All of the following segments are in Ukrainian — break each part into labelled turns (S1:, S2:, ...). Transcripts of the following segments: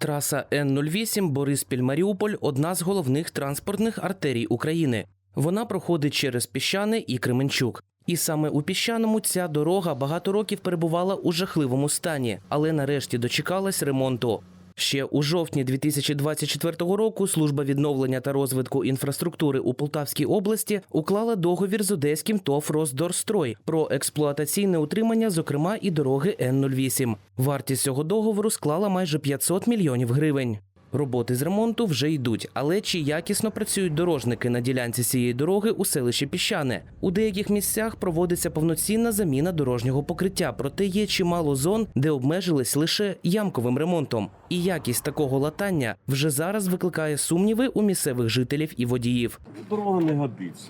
S1: Траса Н-08 Бориспіль-Маріуполь одна з головних транспортних артерій України. Вона проходить через Піщани і Кременчук. І саме у піщаному ця дорога багато років перебувала у жахливому стані, але нарешті дочекалась ремонту. Ще у жовтні 2024 року служба відновлення та розвитку інфраструктури у Полтавській області уклала договір з одеським ТОВ «Роздорстрой» про експлуатаційне утримання, зокрема і дороги Н-08. Вартість цього договору склала майже 500 мільйонів гривень. Роботи з ремонту вже йдуть, але чи якісно працюють дорожники на ділянці цієї дороги у селищі Піщане? У деяких місцях проводиться повноцінна заміна дорожнього покриття, проте є чимало зон, де обмежились лише ямковим ремонтом. І якість такого латання вже зараз викликає сумніви у місцевих жителів і водіїв.
S2: Дорога не годиться.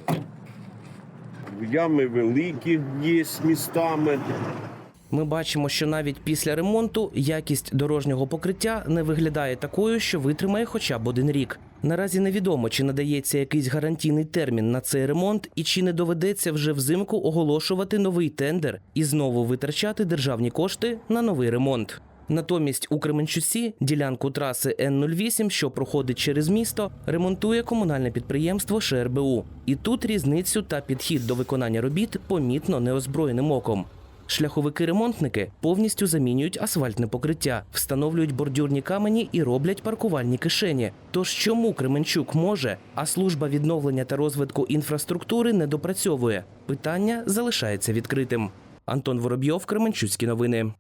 S2: Ями великі є містами.
S1: Ми бачимо, що навіть після ремонту якість дорожнього покриття не виглядає такою, що витримає хоча б один рік. Наразі невідомо, чи надається якийсь гарантійний термін на цей ремонт, і чи не доведеться вже взимку оголошувати новий тендер і знову витрачати державні кошти на новий ремонт. Натомість у Кременчуці ділянку траси Н-08, що проходить через місто, ремонтує комунальне підприємство ШРБУ. І тут різницю та підхід до виконання робіт помітно неозброєним оком. Шляховики-ремонтники повністю замінюють асфальтне покриття, встановлюють бордюрні камені і роблять паркувальні кишені. Тож чому Кременчук може, а служба відновлення та розвитку інфраструктури не допрацьовує? Питання залишається відкритим. Антон Воробйов, Кременчуцькі новини.